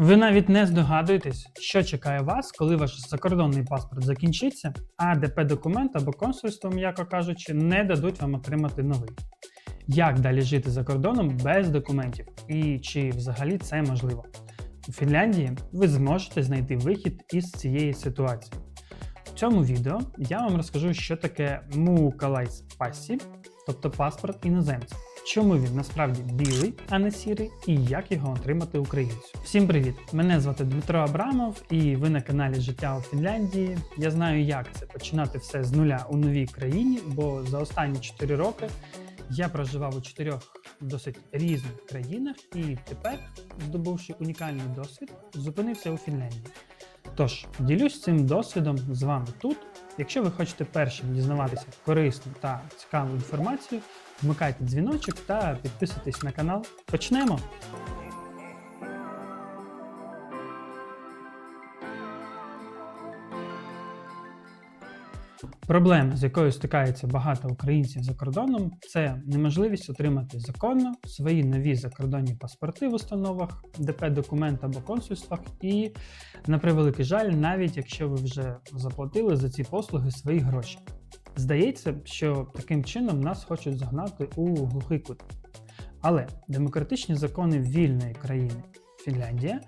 Ви навіть не здогадуєтесь, що чекає вас, коли ваш закордонний паспорт закінчиться, а ДП-документ або консульство, м'яко кажучи, не дадуть вам отримати новий. Як далі жити за кордоном без документів? І чи взагалі це можливо? У Фінляндії ви зможете знайти вихід із цієї ситуації. В цьому відео я вам розкажу, що таке Мукалайс Пассі, тобто паспорт іноземця. Чому він насправді білий, а не сірий, і як його отримати українцю? Всім привіт! Мене звати Дмитро Абрамов, і ви на каналі Життя у Фінляндії. Я знаю, як це починати все з нуля у новій країні, бо за останні 4 роки я проживав у чотирьох досить різних країнах, і тепер, здобувши унікальний досвід, зупинився у Фінляндії. Тож ділюсь цим досвідом з вами тут. Якщо ви хочете першим дізнаватися корисну та цікаву інформацію, вмикайте дзвіночок та підписуйтесь на канал. Почнемо! Проблема, з якою стикається багато українців за кордоном, це неможливість отримати законно свої нові закордонні паспорти в установах, ДП документ або консульствах, і, на превеликий жаль, навіть якщо ви вже заплатили за ці послуги свої гроші. Здається, що таким чином нас хочуть загнати у глухий кут. Але демократичні закони вільної країни Фінляндія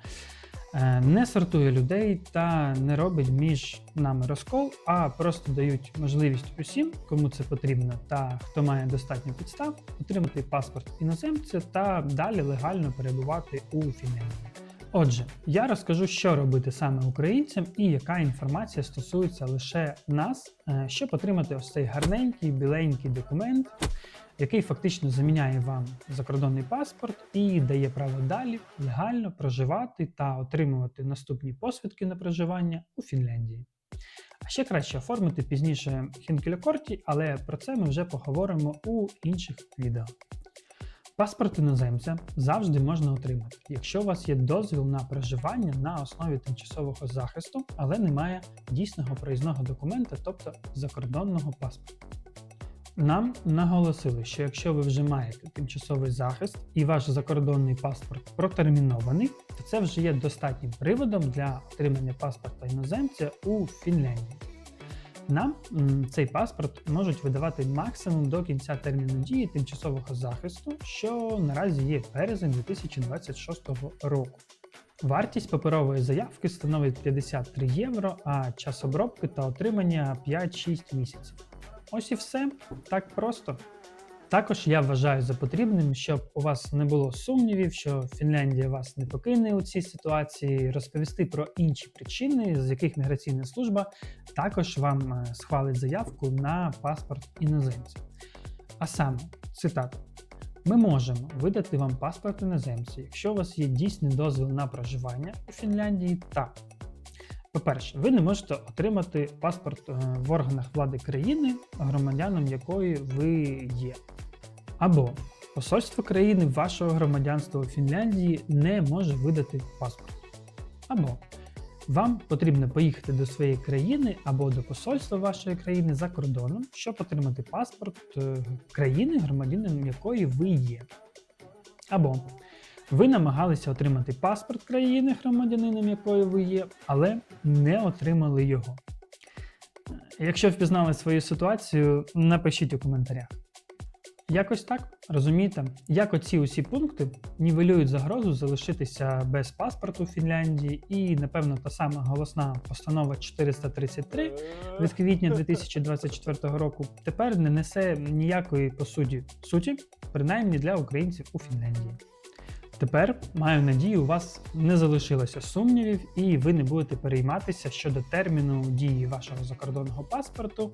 е, не сортує людей та не робить між нами розкол, а просто дають можливість усім, кому це потрібно, та хто має достатньо підстав, отримати паспорт іноземця та далі легально перебувати у Фінляндії. Отже, я розкажу, що робити саме українцям і яка інформація стосується лише нас, е, щоб отримати ось цей гарненький біленький документ, який фактично заміняє вам закордонний паспорт і дає право далі легально проживати та отримувати наступні посвідки на проживання у Фінляндії. А ще краще оформити пізніше Хінкелякорті, але про це ми вже поговоримо у інших відео. Паспорт іноземця завжди можна отримати, якщо у вас є дозвіл на проживання на основі тимчасового захисту, але немає дійсного проїзного документа, тобто закордонного паспорта. Нам наголосили, що якщо ви вже маєте тимчасовий захист і ваш закордонний паспорт протермінований, то це вже є достатнім приводом для отримання паспорта іноземця у Фінляндії. Нам цей паспорт можуть видавати максимум до кінця терміну дії тимчасового захисту, що наразі є березень 2026 року. Вартість паперової заявки становить 53 євро, а час обробки та отримання 5-6 місяців. Ось і все так просто. Також я вважаю за потрібним, щоб у вас не було сумнівів, що Фінляндія вас не покине у цій ситуації, розповісти про інші причини, з яких міграційна служба також вам е, схвалить заявку на паспорт іноземця. А саме, цитата. Ми можемо видати вам паспорт іноземця, якщо у вас є дійсний дозвіл на проживання у Фінляндії та по-перше, ви не можете отримати паспорт е, в органах влади країни, громадяном якої ви є. Або посольство країни вашого громадянства у Фінляндії не може видати паспорт. Або вам потрібно поїхати до своєї країни або до посольства вашої країни за кордоном, щоб отримати паспорт е, країни, громадянином якої ви є. Або ви намагалися отримати паспорт країни, громадянином якої ви є, але не отримали його. Якщо впізнали свою ситуацію, напишіть у коментарях. Якось так, розумієте, як оці усі пункти нівелюють загрозу залишитися без паспорту в Фінляндії, і, напевно, та сама голосна постанова 433 від квітня 2024 року тепер не несе ніякої по суті суті, принаймні для українців у Фінляндії. Тепер маю надію, у вас не залишилося сумнівів, і ви не будете перейматися щодо терміну дії вашого закордонного паспорту.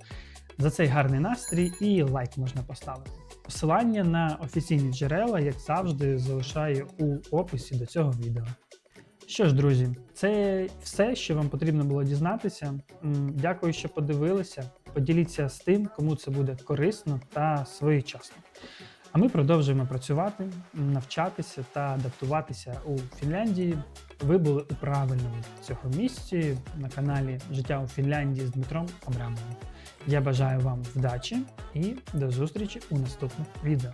За цей гарний настрій і лайк можна поставити. Посилання на офіційні джерела, як завжди, залишаю у описі до цього відео. Що ж, друзі, це все, що вам потрібно було дізнатися. Дякую, що подивилися. Поділіться з тим, кому це буде корисно та своєчасно. А ми продовжуємо працювати, навчатися та адаптуватися у Фінляндії. Ви були у правильному цього місці на каналі Життя у Фінляндії з Дмитром Абрамовим. Я бажаю вам вдачі і до зустрічі у наступних відео.